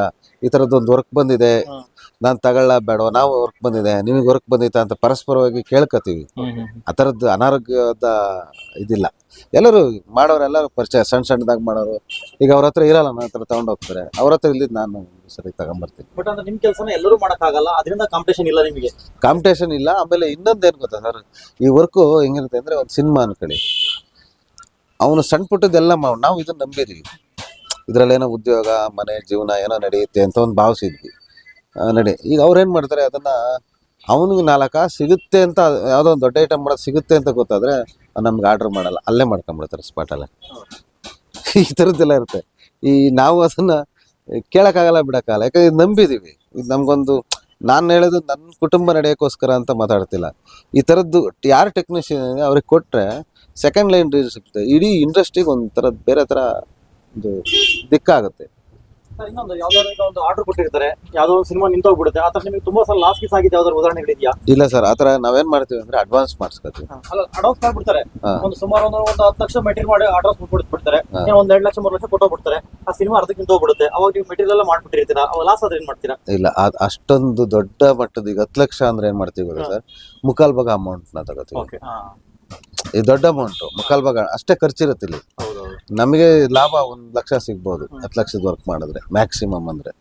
[SPEAKER 7] ಈ ತರದೊಂದು ವರ್ಕ್ ಬಂದಿದೆ.
[SPEAKER 6] ನಾನ್
[SPEAKER 7] ನಾನು ತಗೊಳ್ಳ ಬೇಡ ನಾವು ವರ್ಕ್ ಬಂದಿದೆ ನಿಮಗೆ ವರ್ಕ್ ಬಂದಿತ್ತ ಅಂತ ಪರಸ್ಪರವಾಗಿ ಕೇಳ್ಕೊತೀವಿ ಆ ತರದ್ದು ಅನಾರೋಗ್ಯದ ಇದಿಲ್ಲ. ಎಲ್ಲರೂ ಮಾಡೋರೆಲ್ಲರೂ ಪರಿಚಯ ಸಣ್ಣ ಸಣ್ಣದಾಗ ಮಾಡೋರು. ಈಗ ಅವ್ರ ಹತ್ರ ಇರಲ್ಲ ನನ್ನ ಹತ್ರ ತಗೊಂಡು ಹೋಗ್ತಾರೆ. ಅವ್ರ ಹತ್ರ ಇಲ್ಲಿದ್ದು ನಾನು ಸರಿ ತಗೊಂಬರ್ತೀನಿ.
[SPEAKER 6] ಬಟ್ ಅಂದ್ರೆ ನಿಮ್ ಕೆಲಸನ ಎಲ್ಲರೂ ಮಾಡಕ್ಕಾಗಲ್ಲ ಅದರಿಂದ ಕಾಂಪಿಟೇಷನ್ ಇಲ್ಲ ನಿಮಗೆ?
[SPEAKER 7] ಕಾಂಪಿಟೇಷನ್ ಇಲ್ಲ ಆಮೇಲೆ ಇನ್ನೊಂದೇನು ಗೊತ್ತಾ ಸರ್? ಈ ವರ್ಕು ಹೆಂಗಿರುತ್ತೆ ಅಂದರೆ ಒಂದು ಸಿನಿಮಾ ಅನ್ಕೊಳ್ಳಿ. ಅವನು ಸಣ್ಣ ಪುಟ್ಟದೆಲ್ಲ ಮಾವ್ ನಾವು ಇದನ್ನ ನಂಬಿದೀವಿ. ಇದರಲ್ಲೇನೋ ಉದ್ಯೋಗ ಮನೆ ಜೀವನ ಏನೋ ನಡೆಯುತ್ತೆ ಅಂತ ಒಂದು ಭಾವಿಸಿದ್ವಿ. ನಡಿ. ಈಗ ಅವ್ರೇನು ಮಾಡ್ತಾರೆ ಅದನ್ನ ಅವನಿಗೆ ನಾಲ್ಕ ಸಿಗುತ್ತೆ ಅಂತ ಯಾವುದೋ ಒಂದು ದೊಡ್ಡ ಐಟಮ್ ಮಾಡೋದು ಸಿಗುತ್ತೆ ಅಂತ ಗೊತ್ತಾದ್ರೆ ನಮ್ಗೆ ಆರ್ಡರ್ ಮಾಡಲ್ಲ. ಅಲ್ಲೇ ಮಾಡ್ಕೊಂಬಿಡ್ತಾರೆ ಸ್ಪಾಟಲ್ಲೇ ಈ ಥರದ್ದೆಲ್ಲ ಇರುತ್ತೆ. ಈ ನಾವು ಅದನ್ನ ಕೇಳೋಕ್ಕಾಗಲ್ಲ ಬಿಡೋಕ್ಕಾಗಲ್ಲ. ಯಾಕಂದ್ರೆ ಇದು ನಂಬಿದೀವಿ. ಇದು ನಮಗೊಂದು, ನಾನು ಹೇಳೋದು ನನ್ನ ಕುಟುಂಬ ನಡೆಯೋಕ್ಕೋಸ್ಕರ ಅಂತ ಮಾತಾಡ್ತಿಲ್ಲ. ಈ ಥರದ್ದು ಯಾರು ಟೆಕ್ನಿಷಿಯನ್ ಅವ್ರಿಗೆ ಕೊಟ್ಟರೆ ಸೆಕೆಂಡ್ ಲೈನ್ ಸಿಗುತ್ತೆ ಇಡೀ ಇಂಡಸ್ಟ್ರಿಗೆ ಒಂಥರ ಬೇರೆ ಥರ ಒಂದು ದಿಕ್ಕಾಗುತ್ತೆ.
[SPEAKER 6] ಇನ್ನೊಂದು ಯಾವ್ದಾದ್ರು ಒಂದು ಆರ್ಡರ್ ಕೊಟ್ಟಿರ್ತಾರೆ. ಯಾವ್ದೋ ಒಂದು ಸಿನಿಮಾ ನಿಂತೋಗ್ಬಿಡುತ್ತೆ. ಆ ಥರ ನಿಮಗೆ ತುಂಬಾ ಸಲ ಲಾಸ್ ಗೀಸ್ ಆಗಿದೆ ಯಾವ್ದಾದ್ರು ಉದಾಹರಣೆಗಳಿದೆಯಾ
[SPEAKER 7] ಇಲ್ಲ ಸರ್ ಆತರ ನಾವೇನ್ ಮಾಡ್ತೀವಿ ಅಂದ್ರೆ ಅಡ್ವಾನ್ಸ್ ಮಾಡಿಸ್ಕೊತೀವಿ.
[SPEAKER 6] ಅಲ್ಲ ಅಡ್ವಾನ್ಸ್ ಮಾಡ್ಬಿಡ್ತಾರೆ. ಒಂದು ಸುಮಾರು ಒಂದು ಒಂದು ಹತ್ತು ಲಕ್ಷ ಮೆಟೀರಿಯಲ್ ಮಾಡಿ ಅಡ್ವಾನ್ಸ್ ಬಿಡ್ತಾರೆ
[SPEAKER 7] ಹಾ.
[SPEAKER 6] ಒಂದ್ ಎರಡು ಲಕ್ಷ ಮೂರು ಲಕ್ಷ ಕೊಟ್ಟೋಗ್ಬಿಡ್ತಾರೆ. ಆ ಸಿನಿಮಾ ಅರ್ಧಕ್ಕಿಂತ ನಿಂತೋಗ್ಬಿಡುತ್ತೆ. ಅವಾಗ ನೀವು ಮೆಟೀರಿಯಲ್ ಎಲ್ಲ ಮಾಡ್ಬಿಟ್ಟಿರ್ತೀರಾ? ಅವಾಗ ಲಾಸ್ ಆದ್ರೆ ಏನ್ ಮಾಡ್ತೀರಾ?
[SPEAKER 7] ಇಲ್ಲ ಅದ್ ಅಷ್ಟೊಂದು ದೊಡ್ಡ ಮಟ್ಟದ ಈಗ ಹತ್ತು ಲಕ್ಷ ಅಂದ್ರೆ ಏನ್ ಮಾಡ್ತೀವಿ ಗೊತ್ತಾ ಸರ್? ಮುಕ್ಕಾಲ್ ಭಾಗ ನ ತಗೋತೀವಿ.
[SPEAKER 6] ಓಕೆ
[SPEAKER 7] ಈ ದೊಡ್ಡ ಅಮೌಂಟ್ ಮುಕ್ಕಾಲ್ ಭಾಗ ಅಷ್ಟೇ ಖರ್ಚಿರುತ್ತೆ ಇಲ್ಲಿ. ನಮಗೆ ಲಾಭ ಒಂದು ಲಕ್ಷ ಸಿಗ್ಬೋದು ಹತ್ತು ಲಕ್ಷದ ವರ್ಕ್ ಮಾಡಿದ್ರೆ ಮ್ಯಾಕ್ಸಿಮಮ್ ಅಂದ್ರೆ.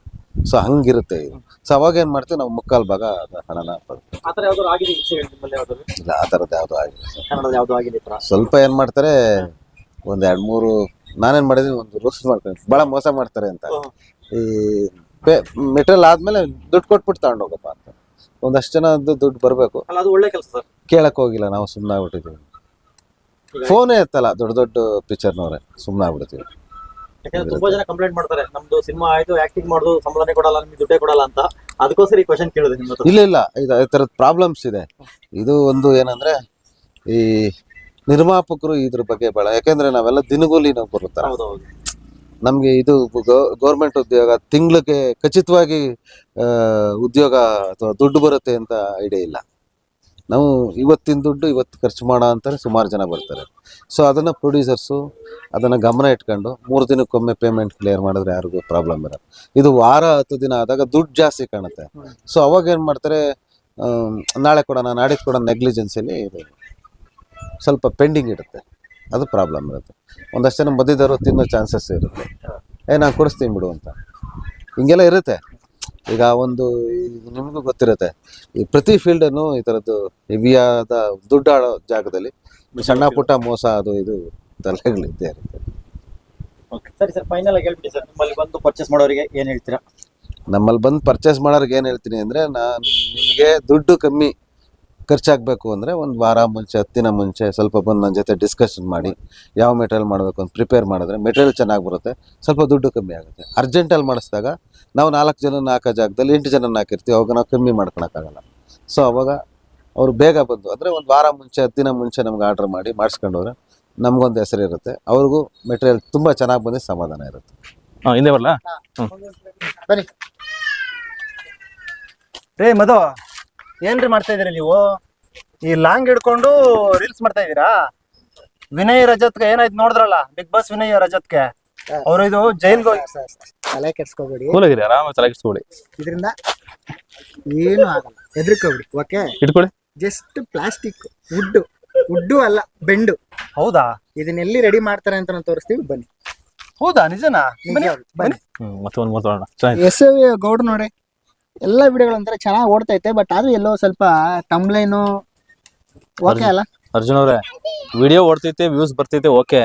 [SPEAKER 7] ಸೊ ಹಂಗಿರುತ್ತೆ ಇದು. ಸೊ ಅವಾಗ ಏನು ಮಾಡ್ತೀವಿ ನಾವು ಮುಕ್ಕಾಲ್ ಭಾಗ ಹಣನ ಪಡ್ತೀವಿ.
[SPEAKER 6] ಆ ಥರ ಯಾವ್ದಾದ್ರು ಆಗಿದೆ ಇನ್ಸಿಡೆಂಟ್ ನಿಮ್ಮಲ್ಲಿ ಯಾವ್ದಾದ್ರು?
[SPEAKER 7] ಇಲ್ಲ ಆ ಥರದ್ದು ಯಾವುದೂ ಆಗಿಲ್ಲ ಸರ್.
[SPEAKER 6] ಕನ್ನಡದಲ್ಲಿ ಯಾವ್ದು ಆಗಿದೆ ಈ
[SPEAKER 7] ಸ್ವಲ್ಪ ಏನು ಮಾಡ್ತಾರೆ ಒಂದು ಎರಡು ಮೂರು ನಾನೇನ್ ಮಾಡಿದೀನಿ ಒಂದು ರೂಲ್ಸ್ ಮಾಡ್ಕೊಂಡು ಬಹಳ ಮೋಸ ಮಾಡ್ತಾರೆ ಅಂತ. ಈ ಪೇ ಮೆಟೀರಿಯಲ್ ಆದಮೇಲೆ ದುಡ್ಡು ಕೊಟ್ಬಿಟ್ಟು ತಗೊಂಡೋಗಪ್ಪ ಅಂತ. ಒಂದಷ್ಟು ಜನದ್ದು ದುಡ್ಡು ಬರಬೇಕು.
[SPEAKER 6] ಅಲ್ಲ ಅದು ಒಳ್ಳೆ ಕೆಲಸ ಸರ್.
[SPEAKER 7] ಕೇಳಕ್ ಹೋಗಿಲ್ಲ ನಾವು ಸುಮ್ಮನೆ ಆಗ್ಬಿಟ್ಟಿದ್ದೀವಿ ಫೋನೇ ಎತ್ತಲ್ಲ ದೊಡ್ಡ ದೊಡ್ಡ ಪಿಕ್ಚರ್ನವ್ರೆ ಸುಮ್ಮನೆ ಆಗ್ಬಿಡ್ತೀವಿ.
[SPEAKER 6] ಯಾಕಂದ್ರೆ ತುಂಬಾ ಜನ ಕಂಪ್ಲೇಂಟ್ ಮಾಡ್ತಾರೆ ನಮ್ದು ಸಿನಿಮಾ ಆಯ್ತು ಆಕ್ಟಿಂಗ್ ಮಾಡೋದು ಸಂಬಳನೇ ಕೊಡಲ್ಲ ನಿಮ್ಗೆ ದುಡ್ಡೇ ಕೊಡಲ್ಲ ಅಂತ. ಅದಕ್ಕೋಸ್ಕರ ಈ ಕ್ವಶನ್ ಕೇಳಿದೆ ನಿಮ್ಮ ಹತ್ರ
[SPEAKER 7] ಇಲ್ಲ ಇಲ್ಲ ಇದು ಈ ಥರದ ಪ್ರಾಬ್ಲಮ್ಸ್ ಇದೆ. ಇದು ಒಂದು ಏನಂದ್ರೆ ಈ ನಿರ್ಮಾಪಕರು ಇದ್ರ ಬಗ್ಗೆ ಭಾಳ ಯಾಕೆಂದ್ರೆ ನಾವೆಲ್ಲ ದಿನಗೂಲಿ ನಾವು ಬರುತ್ತಾರೆ
[SPEAKER 6] ಹೌದೌದು
[SPEAKER 7] ನಮಗೆ ಇದು ಗೌರ್ಮೆಂಟ್ ಉದ್ಯೋಗ ತಿಂಗಳಿಗೆ ಖಚಿತವಾಗಿ ಆ, ಉದ್ಯೋಗ ಅಥವಾ ದುಡ್ಡು ಬರುತ್ತೆ ಅಂತ ಐಡಿಯಾ ಇಲ್ಲ. ನಾವು ಇವತ್ತಿನ ದುಡ್ಡು ಇವತ್ತು ಖರ್ಚು ಮಾಡೋ ಅಂತಾರೆ, ಸುಮಾರು ಜನ ಬರ್ತಾರೆ. ಸೊ ಅದನ್ನು ಪ್ರೊಡ್ಯೂಸರ್ಸು ಅದನ್ನು ಗಮನ ಇಟ್ಕೊಂಡು ಮೂರು ದಿನಕ್ಕೊಮ್ಮೆ ಪೇಮೆಂಟ್ ಕ್ಲಿಯರ್ ಮಾಡಿದ್ರೆ ಯಾರಿಗೂ ಪ್ರಾಬ್ಲಮ್ ಇರಲ್ಲ. ಇದು ವಾರ ಹತ್ತು ದಿನ ಆದಾಗ ದುಡ್ಡು ಜಾಸ್ತಿ ಕಾಣುತ್ತೆ. ಸೊ ಅವಾಗ ಏನು ಮಾಡ್ತಾರೆ ನಾಳೆ ಕೊಡೋಣ, ನಾಡಿದ್ದು ಕೊಡೋಣ ನೆಗ್ಲಿಜೆನ್ಸಿಯಲ್ಲಿ ಸ್ವಲ್ಪ ಪೆಂಡಿಂಗ್ ಇರುತ್ತೆ. ಅದು ಪ್ರಾಬ್ಲಮ್ ಇರುತ್ತೆ. ಒಂದಷ್ಟು ಜನ ಮಧ್ಯದವರು ತಿನ್ನೋ ಚಾನ್ಸಸ್ ಇರುತ್ತೆ. ಏ, ನಾನು ಕೊಡಿಸ್ತೀನಿ ಬಿಡು ಅಂತ. ಹಿಂಗೆಲ್ಲ ಇರುತ್ತೆ. ಈಗ ಒಂದು ನಿಮಗೂ ಗೊತ್ತಿರುತ್ತೆ ಈ ಪ್ರತಿ ಫೀಲ್ಡನ್ನು ಈ ಥರದ್ದು ಹೆವಿಯಾದ ದುಡ್ಡಾಡೋ ಜಾಗದಲ್ಲಿ ಸಣ್ಣ ಪುಟ್ಟ ಮೋಸ ಅದು ಇದು ತಲೆಗಳಿದ್ದೇ ಇರುತ್ತೆ.
[SPEAKER 6] ಸರಿ ಸರ್ ಫೈನಲ್ ಆಗಿ ಹೇಳ್ಬಿಡಿ ಸರ್ ನಿಮ್ಮಲ್ಲಿ ಬಂದು ಪರ್ಚೇಸ್ ಮಾಡೋರಿಗೆ ಏನು ಹೇಳ್ತೀರಾ?
[SPEAKER 7] ನಮ್ಮಲ್ಲಿ ಬಂದು ಪರ್ಚೇಸ್ ಮಾಡೋರಿಗೆ ಏನು ಹೇಳ್ತೀನಿ ಅಂದರೆ ನಾನು ನಿಮಗೆ ದುಡ್ಡು ಕಮ್ಮಿ ಖರ್ಚಾಗಬೇಕು ಅಂದರೆ ಒಂದು ವಾರ ಮುಂಚೆ ಹತ್ತಿನ ದಿನ ಮುಂಚೆ ಸ್ವಲ್ಪ ಬಂದು ನನ್ನ ಜೊತೆ ಡಿಸ್ಕಷನ್ ಮಾಡಿ ಯಾವ ಮೆಟೀರಿಯಲ್ ಮಾಡಬೇಕು ಅಂತ ಪ್ರಿಪೇರ್ ಮಾಡಿದ್ರೆ ಮೆಟೀರಿಯಲ್ ಚೆನ್ನಾಗಿ ಬರುತ್ತೆ ಸ್ವಲ್ಪ ದುಡ್ಡು ಕಮ್ಮಿ ಆಗುತ್ತೆ. ಅರ್ಜೆಂಟಲ್ಲಿ ಮಾಡಿಸಿದಾಗ ನಾವು ನಾಲ್ಕು ಜನ ಹಾಕೋ ಜಾಗದಲ್ಲಿ ಎಂಟು ಜನ ಹಾಕಿರ್ತೀವಿ ಅವಾಗ ನಾವು ಕಮ್ಮಿ ಮಾಡ್ಕೊಳಕ್ಕಾಗಲ್ಲ. ಸೊ ಅವಾಗ ಅವ್ರು ಬೇಗ ಬಂದು ಅಂದರೆ ಒಂದು ವಾರ ಮುಂಚೆ ಹತ್ತು ದಿನ ಮುಂಚೆ ನಮ್ಗೆ ಆರ್ಡ್ರ್ ಮಾಡಿ ಮಾಡಿಸ್ಕೊಂಡವ್ರೆ ನಮಗೊಂದು ಹೆಸರು ಇರುತ್ತೆ. ಅವ್ರಿಗೂ ಮೆಟೀರಿಯಲ್ ತುಂಬ ಚೆನ್ನಾಗಿ ಬಂದು ಸಮಾಧಾನ ಇರುತ್ತೆ.
[SPEAKER 1] ಹಾಂ ಹಿಂದೆ ಬರಲ್ಲ
[SPEAKER 2] ಬನ್ನಿ.
[SPEAKER 4] ರೇ ಮಧು. ಏನ್ರಿ ಮಾಡ್ತಾ ಇದೀರಿ ನೀವು? ಈ ಲಾಂಗ್ ಹಿಡ್ಕೊಂಡು ರೀಲ್ಸ್ ಮಾಡ್ತಾ ಇದೀರಾ ವಿನಯ್ ರಜತ್ಗೆ ಏನಾಯ್ತು ನೋಡಿದ್ರಲ್ಲ ಬಿಗ್ ಬಾಸ್ ವಿನಯ್ ರಜತ್ಗೆ? ಅವ್ರು ಇದು ಜೈಲ್ ಹೋಗಿ
[SPEAKER 2] ಸರ್, ಸರ್, ತಲೆ ಕೆಡ್ಸ್ಕೊಬೇಡಿ.
[SPEAKER 1] ಕೂಲಾಗಿರಿ ಆರಾಮಾಗಿ ತಲೆಗಿಸ್ಕೊಳ್ಳಿ
[SPEAKER 2] ಇದರಿಂದ ಏನು ಆಗಲ್ಲ. ಹೆದರ್ಕೋಬಿಡಿ ಓಕೆ
[SPEAKER 1] ಇಟ್ಕೊಳ್ಳಿ
[SPEAKER 2] ಜಸ್ಟ್ ಪ್ಲಾಸ್ಟಿಕ್ ವುಡ್ ವುಡ್ಡು ಅಲ್ಲ ಬೆಂಡು.
[SPEAKER 4] ಹೌದಾ?
[SPEAKER 2] ಇದನ್ನೆಲ್ಲಿ ರೆಡಿ ಮಾಡ್ತಾರೆ ಅಂತ ನಾನು ತೋರಿಸ್ತೀವಿ ಬನ್ನಿ.
[SPEAKER 4] ಹೌದಾ? ನಿಜನಾ? ಬನ್ನಿ.
[SPEAKER 1] ಹ್ಮ್ ಮತ್ತೆ ಒಂದು ಮಾತಾಡೋಣ ಚೆನ್ನಾಗಿ
[SPEAKER 2] ಎಸ್ ಗೌಡ್ ನೋಡಿ. ಎಲ್ಲ ವಿಡಿಯೋಗಳು ಒಂಥರ ಚೆನ್ನಾಗಿ ಓಡ್ತೈತೆ ಬಟ್ ಆದ್ರೂ ಎಲ್ಲೋ ಸ್ವಲ್ಪ ಟಮ್ಲೈನು ಓಕೆ ಅಲ್ಲ?
[SPEAKER 1] ಅರ್ಜುನ್ ಅವ್ರೆ ವಿಡಿಯೋ ಓಡ್ತೈತೆ ವ್ಯೂಸ್ ಬರ್ತೈತೆ ಓಕೆ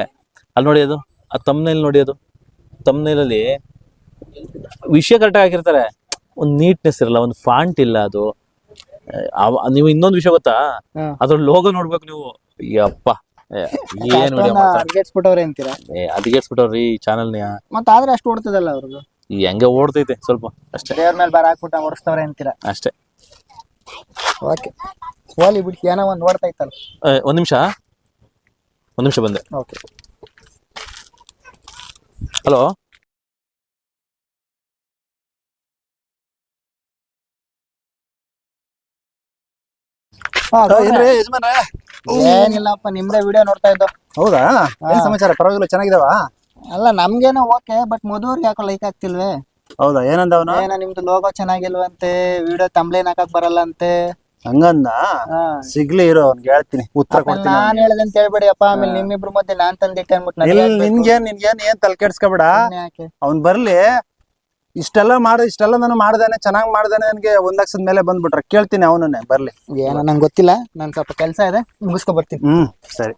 [SPEAKER 1] ಅಲ್ಲಿ ನೋಡಿ ಅದು ಆ ತಮ್ನೈಲ್ ನೋಡಿ ಅದು. ತಮ್ನೈಲಲ್ಲಿ ವಿಷಯ ಕರೆಕ್ಟಾಗಿ ಹಾಕಿರ್ತಾರೆ. ಒಂದು ನೀಟ್ನೆಸ್ ಇರಲ್ಲ ಒಂದು ಫಾಂಟ್ ಇಲ್ಲ ಅದು. ಅವ- ನೀವು ಇನ್ನೊಂದು ವಿಷಯ ಗೊತ್ತಾ. ಅದ್ರ ಲೋಗೋ ನೋಡ್ಬೇಕು ನೀವು. ಅಪ್ಪ ಏನು
[SPEAKER 2] ಅಂತೀರಾ?
[SPEAKER 1] ಅದಕ್ಕೆ ಈ ಚಾನಲ್ನ
[SPEAKER 2] ಮತ್ತೆ ಆದ್ರೆ ಅಷ್ಟು ಓಡ್ತದಲ್ಲ ಅವ್ರದ್ದು
[SPEAKER 1] ಈ ಹೆಂಗೆ ಓಡ್ತೈತೆ ಸ್ವಲ್ಪ ಅಷ್ಟೇ.
[SPEAKER 2] ದೇವ್ರ ಮೇಲೆ ಬಾರ ಹಾಕ್ಬಿಟ್ಟು ಓಡಿಸ್ತವ್ರೆ ಅಂತೀರಾ.
[SPEAKER 1] ಅಷ್ಟೇ.
[SPEAKER 2] ಓಕೆ. ಹೋಲಿ ಬಿಡಿ ಏನೋ ಒಂದು ಓಡ್ತೈತಲ್ಲ
[SPEAKER 1] ಏ, ಒಂದ್ ನಿಮಿಷ. ಒಂದ್ ನಿಮಿಷ ಬಂದೆ.
[SPEAKER 2] ಓಕೆ.
[SPEAKER 1] ಹಲೋ.
[SPEAKER 4] ಏನ್ರಿ
[SPEAKER 2] ಏನಿಲ್ಲಪ್ಪ ನಿಮ್ದೇ ವಿಡಿಯೋ ನೋಡ್ತಾ ಇದ್ದ.
[SPEAKER 4] ಹೌದಾ? ಏನ್ ಸಮಾಚಾರ? ಪರವಾಗಿಲ್ಲ ಚೆನ್ನಾಗಿದಾವ
[SPEAKER 2] ಅಲ್ಲ ನಮ್ಗೇನೋ ಓಕೆ ಬಟ್ ಮದುವ್ರಿಗೆ ಯಾಕೋ ಲೈಕ್ ಆಗ್ತಿಲ್ವೇ?
[SPEAKER 4] ಹೌದಾ? ಏನಂದ ಅವನು?
[SPEAKER 2] ಏನೋ ನಿಮ್ದು ಲೋಗೋ ಚೆನ್ನಾಗಿಲ್ವಂತೆ ವಿಡಿಯೋ ತಮ್ಲೇನ್ ಹಾಕಕ್ ಬರಲ್ಲ ಅಂತೆ
[SPEAKER 4] ಹಂಗಂದ?
[SPEAKER 2] ಹಾ.
[SPEAKER 4] ಸಿಗ್ಲಿ ಇರೋ ಅವ್ನ್ ಹೇಳ್ತೀನಿ ಉತ್ತರ ಕೊಡ್ತೀನಿ
[SPEAKER 2] ನಾನ್ ಹೇಳ್ದೆ ಅಂತ ಹೇಳ್ಬೇಡಿ ಅಪ್ಪ ಆಮೇಲೆ ನಿಮ್ಮಿಬ್ರು ಮಧ್ಯೆ ನಾನ್ ತಂದಿಟ್ಟೆ ಅನ್ಬಿಟ್ಟು ನನಗೆ
[SPEAKER 4] ಇಲ್ಲ ನಿನ್ಗೇನ್ ನಿನ್ಗೇನ್ ಏನ್ ತಲೆ ಕೆಡ್ಸ್ಕೊಬೇಡ?
[SPEAKER 2] ಸುಮ್ನೆ ಯಾಕೆ?
[SPEAKER 4] ಅವ್ನ್ ಬರ್ಲಿ ಇಷ್ಟೆಲ್ಲ ಮಾಡ ಇಷ್ಟೆಲ್ಲ ನಾನು ಮಾಡ್ದಾನೆ ಚೆನ್ನಾಗ್ ಮಾಡ್ದಾನೆ ನನ್ಗೆ ಒಂದ್ ಲಕ್ಷದ ಮೇಲೆ ಬಂದ್ಬಿಟ್ರೆ. ಕೇಳ್ತೀನಿ ಅವನನ್ನೇ ಬರ್ಲಿ.
[SPEAKER 2] ಏನೋ ನಂಗೆ ಗೊತ್ತಿಲ್ಲ ನಾನು ಸ್ವಲ್ಪ ಕೆಲಸ ಇದೆ ಮುಗಿಸ್ಕೊ ಬರ್ತೀನಿ.
[SPEAKER 4] ಹ್ಮ್ ಸರಿ.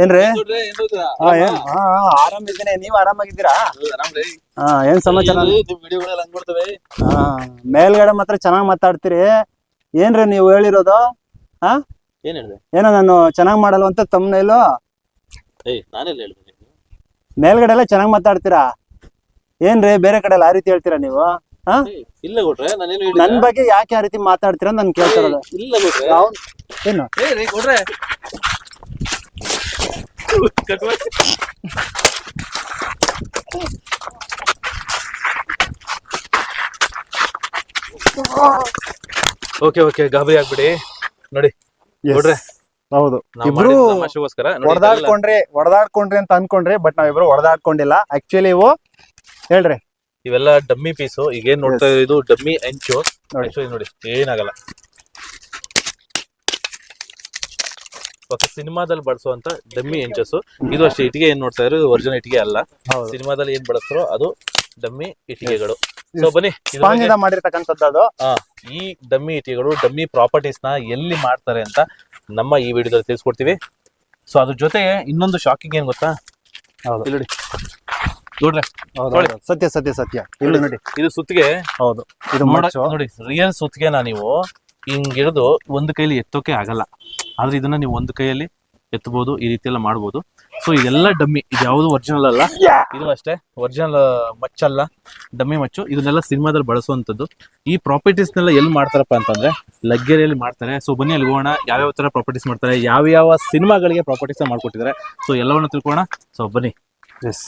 [SPEAKER 4] ಏನ್ರಿ? ಆರಾಮಿದ್ದೀನಿ. ನೀವ್ ಆರಾಮಾಗಿದ್ದೀರಾ? ಹಾ ಏನ್ ಸಮಾಚಾರ? ಹಾ ಮೇಲ್ಗಡೆ ಮಾತ್ರ ಚೆನ್ನಾಗ್ ಮಾತಾಡ್ತೀರಿ. ಏನ್ರಿ ನೀವು ಹೇಳಿರೋದು? ಹಾ?
[SPEAKER 1] ಏನ್
[SPEAKER 4] ನಾನು ಚೆನ್ನಾಗ್ ಮಾಡಲ್ವ ಅಂತ ತಮ್ಮನೇಲು ಮೇಲ್ಗಡೆ ಎಲ್ಲ ಚೆನ್ನಾಗ್ ಮಾತಾಡ್ತೀರಾ? ಏನ್ರಿ ಬೇರೆ ಕಡೆ ಎಲ್ಲ ಆ ರೀತಿ ಹೇಳ್ತೀರಾ ನೀವು? ಹಾ?
[SPEAKER 1] ಇಲ್ಲ
[SPEAKER 4] ನನ್ ಬಗ್ಗೆ ಯಾಕೆ ಆ ರೀತಿ ಮಾತಾಡ್ತೀರಾ ನಾನು ನನ್ ಕೇಳ್ತಿರೋದು
[SPEAKER 1] ಇಲ್ಲ
[SPEAKER 4] ಏನು?
[SPEAKER 1] ಏ ರೀ ಕೊಡ್ರೆ. ಓಕೆ ಓಕೆ ಗಾಬರಿ ಆಗ್ಬಿಡಿ. ನೋಡಿ. ನೋಡ್ರೆ
[SPEAKER 4] ಹೌದು. ಇಬ್ರು ಹೊಡೆದಾಡ್ಕೊಂಡ್ರಿ ಹೊಡೆದಾಡ್ಕೊಂಡ್ರಿ ಅಂತ ಅನ್ಕೊಂಡ್ರಿ ಬಟ್ ನಾವಿಬ್ರು ಹೊಡೆದಾಡ್ಕೊಂಡಿಲ್ಲ ಆಕ್ಚುಲಿ ಇವು ಹೇಳ್ರಿ.
[SPEAKER 1] ಇವೆಲ್ಲ ಡಮ್ಮಿ ಪೀಸು. ಈಗ ಏನ್ ನೋಡ್ತಾ. ಇದು ಡಮ್ಮಿ ಎಂಚು
[SPEAKER 4] ನೋಡಿ.
[SPEAKER 1] ನೋಡಿ ಏನಾಗಲ್ಲ. ಓಕೆ ಸಿನಿಮಾದಲ್ಲಿ ಬಳಸುವಂತ ಡಮ್ಮಿ ಹೆಂಚಸ್ ಇದು ಅಷ್ಟೇ ಇಟ್ಟಿಗೆ ಏನ್ ನೋಡ್ತಾ ಇದ್ರು ಒರಿಜಿನಲ್ ಇಟ್ಟಿಗೆ ಅಲ್ಲ.
[SPEAKER 4] ಹೌದು.
[SPEAKER 1] ಸಿನಿಮಾದಲ್ಲಿ ಏನ್ ಬಳಸ್ತಾರೋ ಅದು ಡಮ್ಮಿ ಇಟ್ಟಿಗೆಗಳು. ಸೊ ಬನ್ನಿ ಇದ್ರ
[SPEAKER 4] ಸ್ಪಾಂಜ್
[SPEAKER 1] ಬಗ್ಗೆ-
[SPEAKER 4] ಮಾಡಿರ್ತಕ್ಕಂಥದ್ದು ಅದು.
[SPEAKER 1] ಆ, ಈ ಡಮ್ಮಿ ಇಟ್ಟಿಗೆಗಳು ಡಮ್ಮಿ ಪ್ರಾಪರ್ಟೀಸ್ನ ಎಲ್ಲಿ ಮಾಡ್ತಾರೆ ಅಂತ ನಮ್ಮ ಈ ವಿಡಿಯೋದಲ್ಲಿ ತಿಳಿಸ್ಕೊಡ್ತೀವಿ. ಸೊ ಅದ್ರ ಜೊತೆಗೆ ಇನ್ನೊಂದು ಶಾಕಿಂಗ್ ಏನ್ ಗೊತ್ತಾ?
[SPEAKER 4] ಹೌದು.
[SPEAKER 1] ಇಲ್ಲಿ ನೋಡಿ. ನೋಡ್ರೆ
[SPEAKER 4] ಹೌದು, ಹೌದು. ಸತ್ಯ ಸತ್ಯ ಸತ್ಯ. ಇಲ್ಲಿ ನೋಡಿ.
[SPEAKER 1] ಇದು ಸುತ್ತಿಗೆ
[SPEAKER 4] ಹೌದು. ಇದು
[SPEAKER 1] ನೋಡ
[SPEAKER 4] ಮಚ್ಚು.
[SPEAKER 1] ನೋಡಿ ರಿಯಲ್ ಸುತ್ತಿಗೆನ ನೀವು? ಹಿಂಗ್ ಹಿಡಿದು ಒಂದು ಕೈಲಿ ಎತ್ತೋಕೆ ಆಗಲ್ಲ. ಆದ್ರೆ ಇದನ್ನ ನೀವು ಒಂದು ಕೈಯಲ್ಲಿ ಎತ್ತಬಹುದು ಈ ರೀತಿ ಎಲ್ಲ ಮಾಡಬಹುದು ಸೊ ಇದೆಲ್ಲ ಡಮ್ಮಿ. ಇದು ಯಾವುದು ಒರಿಜಿನಲ್ ಅಲ್ಲ? ಇದು ಅಷ್ಟೇ. ಒರಿಜಿನಲ್ ಮಚ್ಚಲ್ಲ ಡಮ್ಮಿ ಮಚ್ಚು. ಇದನ್ನೆಲ್ಲ ಸಿನಿಮಾದಲ್ಲಿ ಬಳಸುವಂತದ್ದು ಈ ಪ್ರಾಪರ್ಟೀಸ್ನೆಲ್ಲ ಎಲ್ಲಿ ಮಾಡ್ತಾರಪ್ಪ ಅಂತಂದ್ರೆ, ಲಗ್ಗೆರಿಯಲ್ಲಿ ಮಾಡ್ತಾರೆ. ಸೊ ಬನ್ನಿ ಅಲ್ಲಿ ಹೋಗೋಣ. ಯಾವ್ಯಾವ ತರ ಪ್ರಾಪರ್ಟೀಸ್ ಮಾಡ್ತಾರೆ ಯಾವ ಯಾವ ಸಿನಿಮಾಗಳಿಗೆ ಪ್ರಾಪರ್ಟೀಸ್ ಮಾಡ್ಕೊಟ್ಟಿದ್ದಾರೆ. ಸೊ ಎಲ್ಲವನ್ನ ತಿಳ್ಕೊಳ್ಳೋಣ. ಸೊ ಬನ್ನಿ.
[SPEAKER 4] Yes.